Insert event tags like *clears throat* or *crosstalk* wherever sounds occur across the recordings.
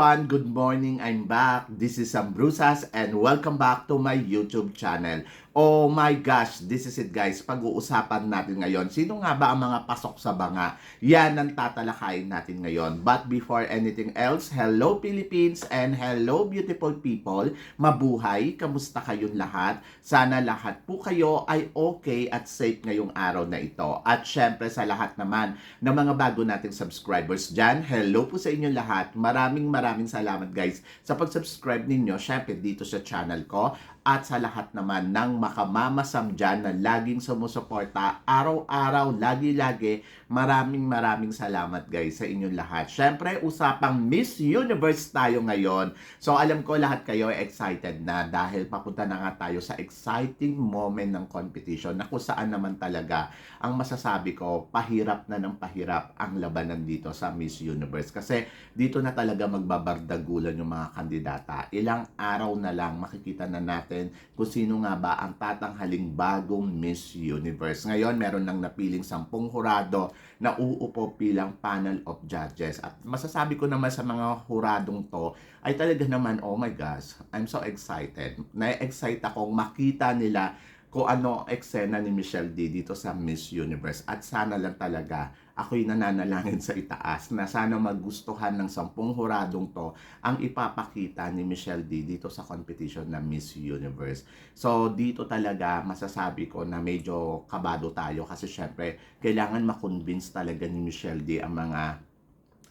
Everyone, good morning. I'm back. This is Sam Brusas and welcome back to my YouTube channel. Oh my gosh, this is it guys. Pag-uusapan natin ngayon, sino nga ba ang mga pasok sa banga? Yan ang tatalakayin natin ngayon. But before anything else, hello Philippines and hello beautiful people. Mabuhay, kamusta kayong lahat? Sana lahat po kayo ay okay at safe ngayong araw na ito. At syempre sa lahat naman ng mga bago nating subscribers dyan, hello po sa inyo lahat. Maraming maraming salamat guys sa pag-subscribe ninyo syempre dito sa channel ko at sa lahat naman ng makamamasam dyan na laging sumusuporta araw-araw, lagi-lagi. Maraming maraming salamat guys sa inyong lahat. Syempre, usapang Miss Universe tayo ngayon. So alam ko lahat kayo ay excited na dahil papunta na nga tayo sa exciting moment ng competition na kung saan naman talaga ang masasabi ko, pahirap na ng pahirap ang labanan dito sa Miss Universe. Kasi dito na talaga magbabardagulan yung mga kandidata. Ilang araw na lang makikita na natin kung sino nga ba ang tatanghaling bagong Miss Universe. Ngayon, meron nang napiling sampung hurado na uupo bilang panel of judges. At masasabi ko naman sa mga huradong to, ay talaga naman, oh my gosh, I'm so excited. Na-excite akong makita nila kung ano eksena ni Michelle D dito sa Miss Universe. At sana lang talaga ako'y nananalangin sa itaas na sana magustuhan ng sampung huradong to ang ipapakita ni Michelle D dito sa competition na Miss Universe. So dito talaga masasabi ko na medyo kabado tayo kasi syempre kailangan makonvince talaga ni Michelle D ang mga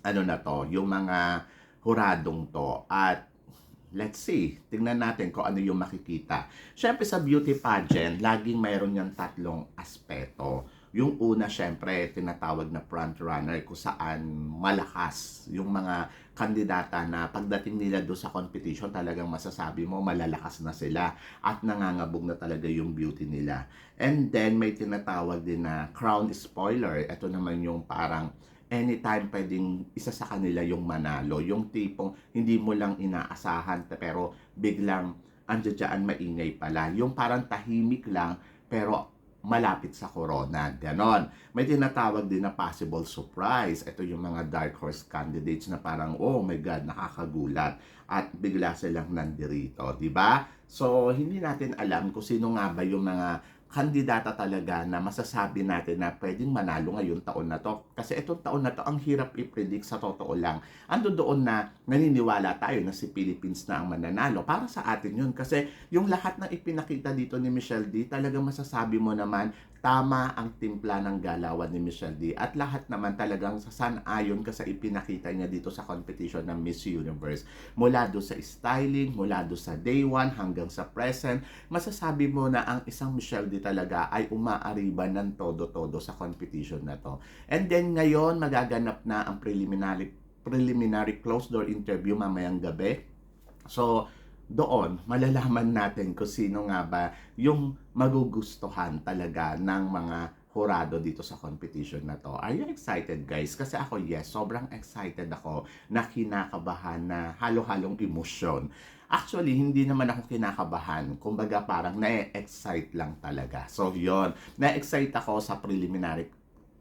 ano na to, yung mga huradong to. At Let's see. Tingnan natin kung ano yung makikita. Siyempre sa beauty pageant, laging mayroon yung tatlong aspeto. Yung una, syempre, tinatawag na front runner kung saan malakas yung mga kandidata na pagdating nila doon sa competition, talagang masasabi mo malalakas na sila at nangangabog na talaga yung beauty nila. And then, may tinatawag din na crown spoiler. Ito naman yung parang anytime pwedeng isa sa kanila yung manalo. Yung tipong hindi mo lang inaasahan pero biglang andyan dyan maingay pala. Yung parang tahimik lang pero malapit sa corona. Ganon. May tinatawag din na possible surprise. Ito yung mga dark horse candidates na parang, oh my God, nakakagulat. At bigla silang nandirito. di ba? So, hindi natin alam kung sino nga ba yung mga kandidata talaga na masasabi natin na pwedeng manalo ngayong taon na to. Kasi itong taon na to, ang hirap i-predict sa totoo lang. Ando doon na naniniwala tayo na si Philippines na ang mananalo. Para sa atin yun. Kasi yung lahat ng ipinakita dito ni Michelle D, talagang masasabi mo naman, tama ang timpla ng galawan ni Michelle D. At lahat naman talagang sasan-ayon ka sa ipinakita niya dito sa competition ng Miss Universe. Mula do sa styling, mula do sa day one hanggang sa present, masasabi mo na ang isang Michelle D talaga ay umaariba ng todo-todo sa competition na to. And then ngayon, magaganap na ang preliminary preliminary closed door interview mamayang gabi. So, doon, malalaman natin kung sino nga ba yung magugustuhan talaga ng mga hurado dito sa competition na to. Are you excited guys? Kasi ako yes, sobrang excited ako na kinakabahan na halo-halong emosyon. Actually, hindi naman ako kinakabahan. Kumbaga parang na-excite lang talaga. So yon na-excite ako sa preliminary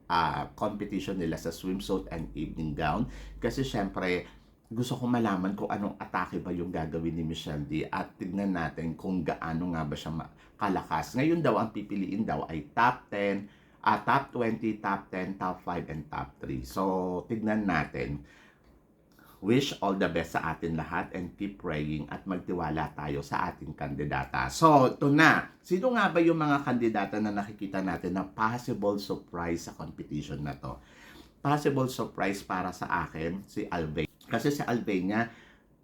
uh, competition nila sa swimsuit and evening gown. Kasi syempre, gusto ko malaman kung anong atake ba yung gagawin ni Michelle D at tignan natin kung gaano nga ba siya kalakas. Ngayon daw, ang pipiliin daw ay top 10, uh, top 20, top 10, top 5, and top 3. So, tignan natin. Wish all the best sa atin lahat and keep praying at magtiwala tayo sa ating kandidata. So, ito na. Sino nga ba yung mga kandidata na nakikita natin na possible surprise sa competition na to? Possible surprise para sa akin, si Alvin. Kasi si Albania,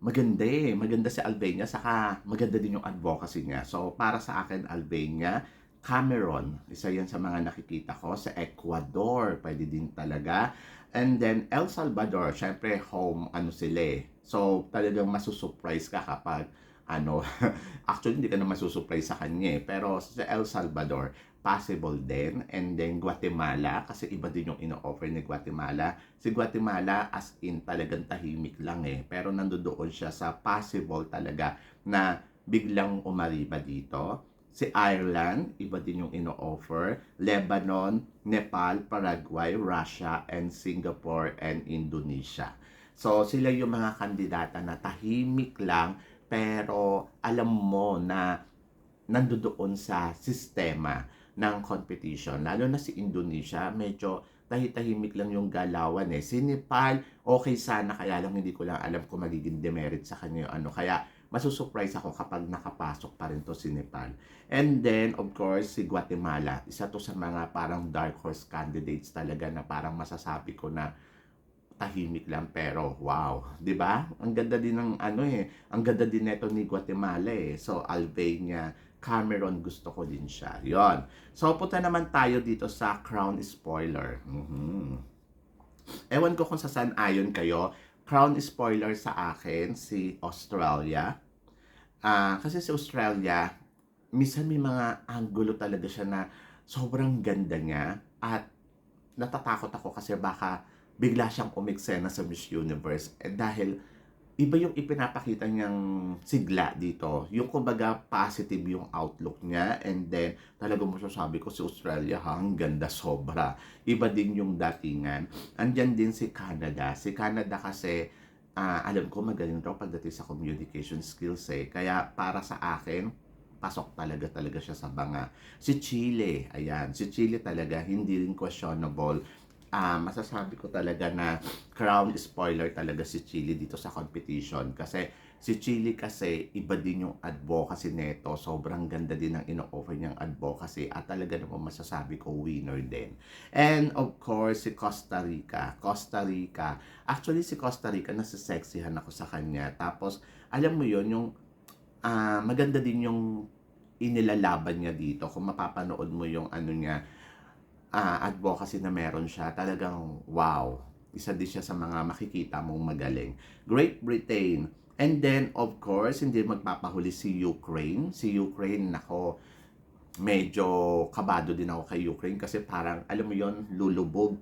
maganda eh. Maganda si Albania, saka maganda din yung advocacy niya. So, para sa akin, Albania, Cameron, isa yan sa mga nakikita ko. Sa Ecuador, pwede din talaga. And then, El Salvador, syempre home, ano sila eh. So, talagang masusurprise ka kapag ano, *laughs* actually hindi ka na masusurprise sa kanya eh. Pero sa El Salvador, possible din. And then Guatemala, kasi iba din yung ino-offer ni Guatemala. Si Guatemala as in talagang tahimik lang eh. Pero nandoon siya sa possible talaga na biglang umariba dito. Si Ireland, iba din yung ino-offer. Lebanon, Nepal, Paraguay, Russia, and Singapore, and Indonesia. So, sila yung mga kandidata na tahimik lang, pero alam mo na nandoon sa sistema ng competition. Lalo na si Indonesia, medyo tahi-tahimik lang yung galawan eh. Si Nepal, okay sana, kaya lang hindi ko lang alam kung magiging demerit sa kanya yung ano. Kaya masusurprise ako kapag nakapasok pa rin to si Nepal. And then, of course, si Guatemala. Isa to sa mga parang dark horse candidates talaga na parang masasabi ko na tahimik lang pero wow, 'di ba? Ang ganda din ng ano eh, ang ganda din neto ni Guatemala eh. So Albania, Cameron gusto ko din siya. 'Yon. So punta naman tayo dito sa Crown spoiler. Mhm. Ewan ko kung sa saan ayon kayo. Crown spoiler sa akin si Australia. Ah, kasi si Australia, minsan may mga angulo talaga siya na sobrang ganda niya at natatakot ako kasi baka bigla siyang umiksena sa Miss Universe eh, dahil iba yung ipinapakita niyang sigla dito. Yung kumbaga positive yung outlook niya and then talagang masasabi ko si Australia ha, ang ganda sobra. Iba din yung datingan. Andyan din si Canada. Si Canada kasi ah, alam ko magaling raw pagdating sa communication skills eh. Kaya para sa akin, pasok talaga talaga siya sa banga. Si Chile, ayan, si Chile talaga hindi rin questionable ah masasabi ko talaga na crown spoiler talaga si Chile dito sa competition. Kasi si Chile kasi iba din yung advocacy neto. Sobrang ganda din ng ino-offer niyang advocacy. At talaga naman masasabi ko winner din. And of course si Costa Rica. Costa Rica. Actually si Costa Rica nasa-sexihan ako sa kanya. Tapos alam mo yon yung ah maganda din yung inilalaban niya dito. Kung mapapanood mo yung ano niya ah, advocacy na meron siya, talagang wow. Isa din siya sa mga makikita mong magaling. Great Britain. And then, of course, hindi magpapahuli si Ukraine. Si Ukraine, nako, medyo kabado din ako kay Ukraine kasi parang, alam mo yon lulubog,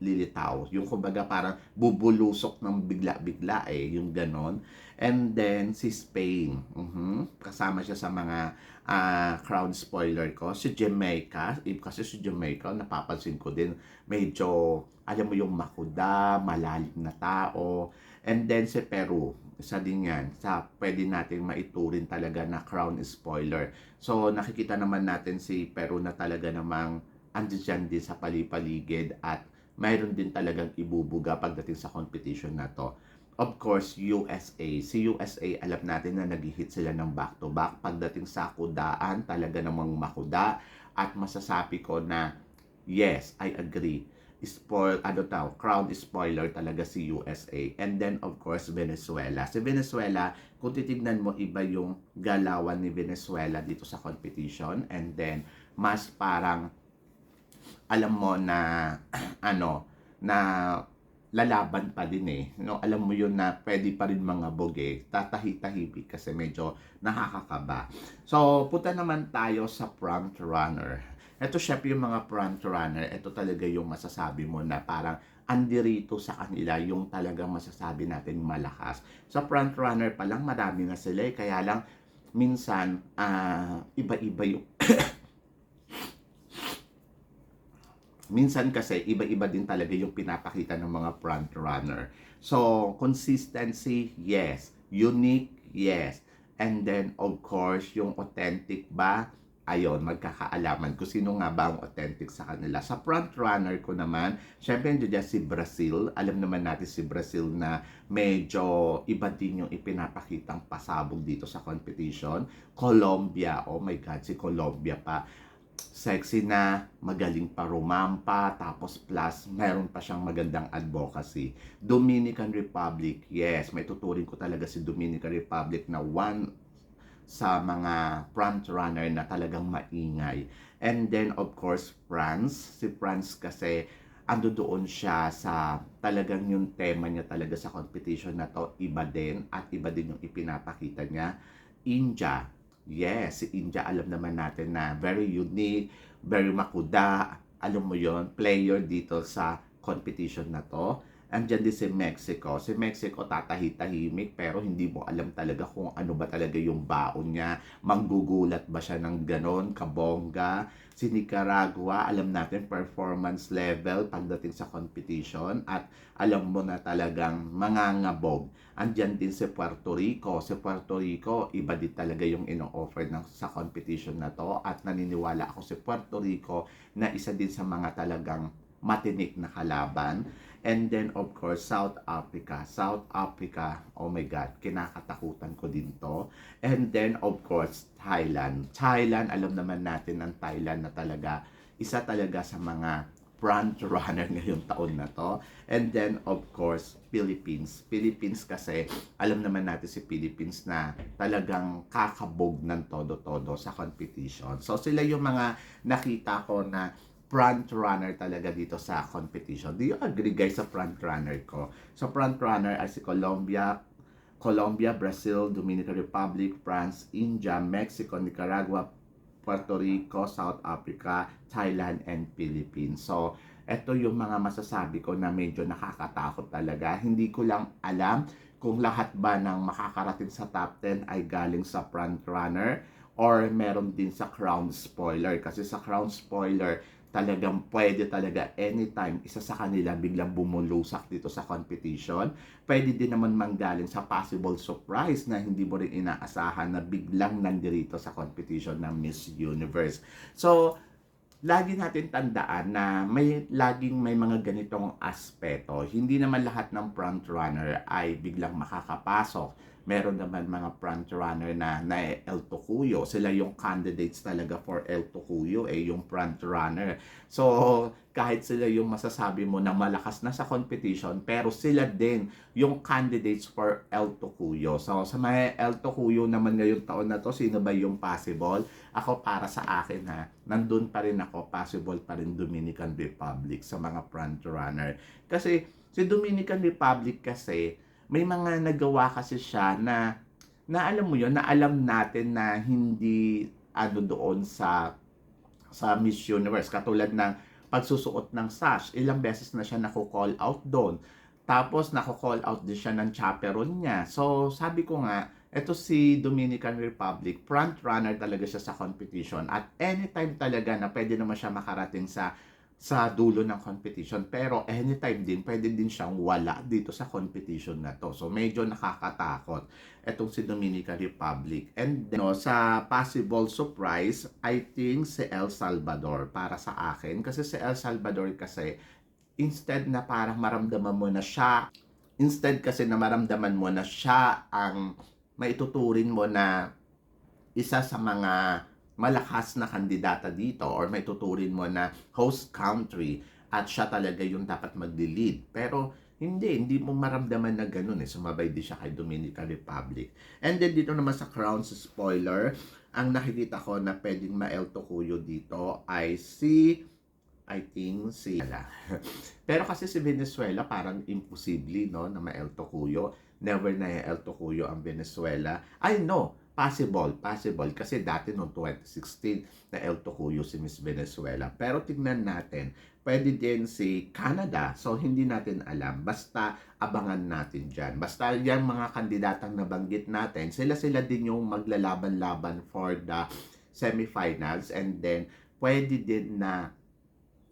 lilitaw. Yung kumbaga parang bubulusok ng bigla-bigla eh, yung ganon. And then, si Spain. Mhm. Kasama siya sa mga ah, crown spoiler ko. Si Jamaica, eh, kasi si Jamaica, napapansin ko din, medyo, alam mo yung makuda, malalim na tao. And then si Peru, isa din yan, sa pwede natin maiturin talaga na crown spoiler. So, nakikita naman natin si Peru na talaga namang andiyan din sa palipaligid at mayroon din talagang ibubuga pagdating sa competition na to. Of course, USA. Si USA, alam natin na nag-hit sila ng back-to-back. Pagdating sa kudaan, talaga namang makuda. At masasabi ko na, yes, I agree. Spoil, ano tao, crown spoiler talaga si USA. And then, of course, Venezuela. Si Venezuela, kung titignan mo, iba yung galawan ni Venezuela dito sa competition. And then, mas parang, alam mo na, *clears throat* ano, na lalaban pa din eh. No, alam mo yun na pwede pa rin mga boge, tatahi-tahimik kasi medyo nakakakaba. So, punta naman tayo sa front runner. Ito syempre yung mga front runner, ito talaga yung masasabi mo na parang andirito sa kanila yung talagang masasabi natin malakas. Sa front runner pa lang, marami na sila eh. Kaya lang, minsan, ah, iba-iba yung *clears throat* minsan kasi iba-iba din talaga yung pinapakita ng mga front runner. So, consistency, yes. Unique, yes. And then, of course, yung authentic ba? Ayon, magkakaalaman kung sino nga ba ang authentic sa kanila. Sa front runner ko naman, syempre nandiyan si Brazil. Alam naman natin si Brazil na medyo iba din yung ipinapakitang pasabog dito sa competition. Colombia, oh my God, si Colombia pa sexy na, magaling pa rumampa, tapos plus, meron pa siyang magandang advocacy. Dominican Republic, yes, may tuturing ko talaga si Dominican Republic na one sa mga front runner na talagang maingay. And then, of course, France. Si France kasi, ando doon siya sa talagang yung tema niya talaga sa competition na to, iba din, at iba din yung ipinapakita niya. India, Yes, si India alam naman natin na very unique, very makuda, alam mo yon player dito sa competition na to. Andyan din si Mexico. Si Mexico tatahi-tahimik pero hindi mo alam talaga kung ano ba talaga yung baon niya. Manggugulat ba siya ng ganon, kabongga. Si Nicaragua, alam natin performance level pagdating sa competition at alam mo na talagang mangangabog. Andyan din si Puerto Rico. Si Puerto Rico, iba din talaga yung ino-offer ng, sa competition na to at naniniwala ako si Puerto Rico na isa din sa mga talagang matinik na kalaban. And then, of course, South Africa. South Africa, oh my God, kinakatakutan ko din to. And then, of course, Thailand. Thailand, alam naman natin ang Thailand na talaga, isa talaga sa mga front runner *laughs* ngayong taon na to. And then, of course, Philippines. Philippines kasi, alam naman natin si Philippines na talagang kakabog ng todo-todo sa competition. So, sila yung mga nakita ko na front runner talaga dito sa competition. Do you agree guys sa front runner ko? So front runner ay si Colombia, Colombia, Brazil, Dominican Republic, France, India, Mexico, Nicaragua, Puerto Rico, South Africa, Thailand, and Philippines. So, ito yung mga masasabi ko na medyo nakakatakot talaga. Hindi ko lang alam kung lahat ba ng makakarating sa top 10 ay galing sa front runner or meron din sa crown spoiler. Kasi sa crown spoiler, talagang pwede talaga anytime isa sa kanila biglang bumulusak dito sa competition. Pwede din naman manggaling sa possible surprise na hindi mo rin inaasahan na biglang nandirito sa competition ng Miss Universe. So, lagi natin tandaan na may laging may mga ganitong aspeto. Hindi naman lahat ng front runner ay biglang makakapasok meron naman mga front runner na na El Tocuyo. Sila yung candidates talaga for El Tocuyo, eh, yung front runner. So, kahit sila yung masasabi mo na malakas na sa competition, pero sila din yung candidates for El Tocuyo. So, sa mga El Tocuyo naman ngayong taon na to, sino ba yung possible? Ako para sa akin ha, nandun pa rin ako, possible pa rin Dominican Republic sa mga front runner. Kasi si Dominican Republic kasi, may mga nagawa kasi siya na na alam mo yon na alam natin na hindi ano doon sa sa Miss Universe. Katulad ng pagsusuot ng sash. Ilang beses na siya nako-call out doon. Tapos nako-call out din siya ng chaperon niya. So sabi ko nga ito si Dominican Republic front runner talaga siya sa competition. At anytime talaga na pwede naman siya makarating sa sa dulo ng competition. Pero anytime din, pwede din siyang wala dito sa competition na to. So medyo nakakatakot itong si Dominican Republic. And no, sa possible surprise, I think si El Salvador para sa akin. Kasi si El Salvador kasi, instead na parang maramdaman mo na siya, instead kasi na maramdaman mo na siya ang maituturin mo na isa sa mga malakas na kandidata dito or may tuturin mo na host country at siya talaga yung dapat mag-lead. Pero hindi, hindi mo maramdaman na ganun eh. Sumabay din siya kay Dominican Republic. And then dito naman sa Crowns spoiler, ang nakikita ko na pwedeng ma-El Tocuyo dito ay si I think si *laughs* Pero kasi si Venezuela parang imposible no na ma-El Tocuyo. Never na El Tocuyo ang Venezuela. I know, possible, possible. Kasi dati noong 2016 na El Tocuyo si Miss Venezuela. Pero tignan natin, pwede din si Canada. So, hindi natin alam. Basta abangan natin dyan. Basta yan mga kandidatang nabanggit natin, sila-sila din yung maglalaban-laban for the semifinals. And then, pwede din na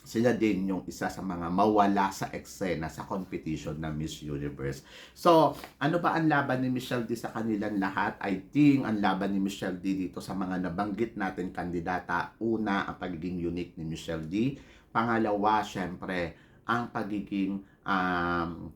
sila din yung isa sa mga mawala sa eksena sa competition ng Miss Universe. So, ano ba ang laban ni Michelle D sa kanilang lahat? I think ang laban ni Michelle D dito sa mga nabanggit natin kandidata, una, ang pagiging unique ni Michelle D. Pangalawa, syempre, ang pagiging um,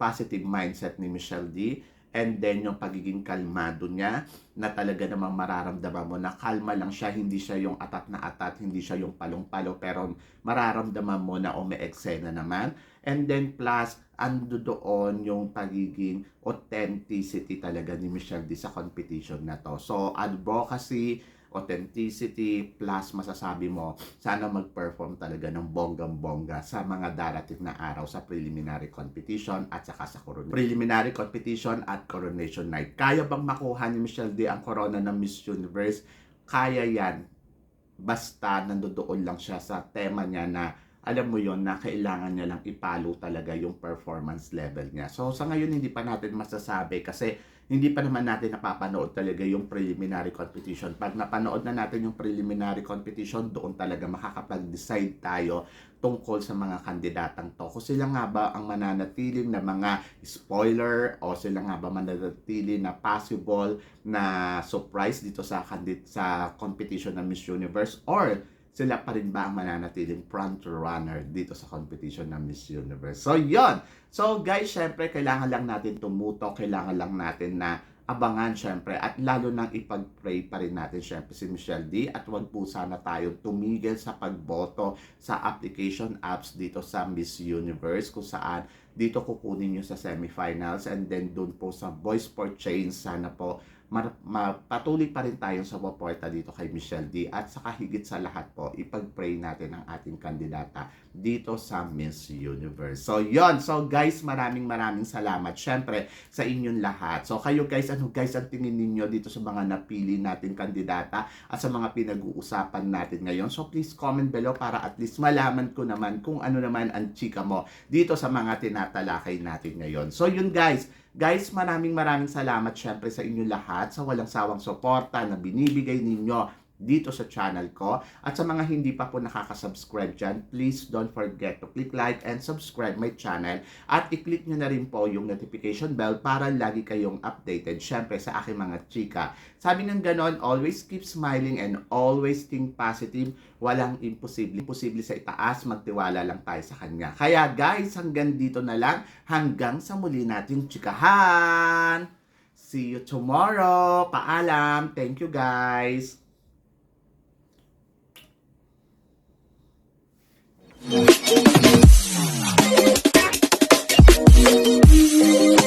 positive mindset ni Michelle D and then yung pagiging kalmado niya na talaga namang mararamdaman mo na kalma lang siya, hindi siya yung atat na atat, hindi siya yung palong-palo, pero mararamdaman mo na o may eksena naman. And then plus, ando doon yung pagiging authenticity talaga ni Michelle D sa competition na to. So, advocacy, authenticity, plus masasabi mo, sana mag-perform talaga ng bonggang-bongga sa mga darating na araw sa preliminary competition at saka sa coronation. Preliminary competition at coronation night. Kaya bang makuha ni Michelle D ang corona ng Miss Universe? Kaya yan. Basta nandoon lang siya sa tema niya na alam mo yon na kailangan niya lang ipalo talaga yung performance level niya. So sa ngayon hindi pa natin masasabi kasi hindi pa naman natin napapanood talaga yung preliminary competition. Pag napanood na natin yung preliminary competition, doon talaga makakapag-decide tayo tungkol sa mga kandidatang to. Kung sila nga ba ang mananatiling na mga spoiler o sila nga ba mananatili na possible na surprise dito sa candid sa competition ng Miss Universe or sila pa rin ba ang mananatiling front runner dito sa competition ng Miss Universe. So, yon So, guys, syempre, kailangan lang natin tumuto, kailangan lang natin na abangan syempre at lalo nang ipag-pray pa rin natin syempre si Michelle D at wag po sana tayo tumigil sa pagboto sa application apps dito sa Miss Universe kung saan dito kukunin nyo sa semifinals and then doon po sa Voice for Change sana po mar- ma- patuloy pa rin tayong sa suporta dito kay Michelle D at saka higit sa lahat po ipag-pray natin ang ating kandidata dito sa Miss Universe. So yon So guys, maraming maraming salamat syempre sa inyong lahat. So kayo guys, ano guys ang tingin ninyo dito sa mga napili natin kandidata at sa mga pinag-uusapan natin ngayon? So please comment below para at least malaman ko naman kung ano naman ang chika mo dito sa mga tinatalakay natin ngayon. So yun guys, Guys, maraming maraming salamat syempre sa inyong lahat sa walang sawang suporta na binibigay ninyo dito sa channel ko. At sa mga hindi pa po nakaka-subscribe dyan, please don't forget to click like and subscribe my channel. At i-click nyo na rin po yung notification bell para lagi kayong updated syempre sa aking mga chika. Sabi ng ganon, always keep smiling and always think positive. Walang imposible. Imposible sa itaas, magtiwala lang tayo sa kanya. Kaya guys, hanggang dito na lang. Hanggang sa muli nating chikahan! See you tomorrow. Paalam. Thank you guys. Thank you.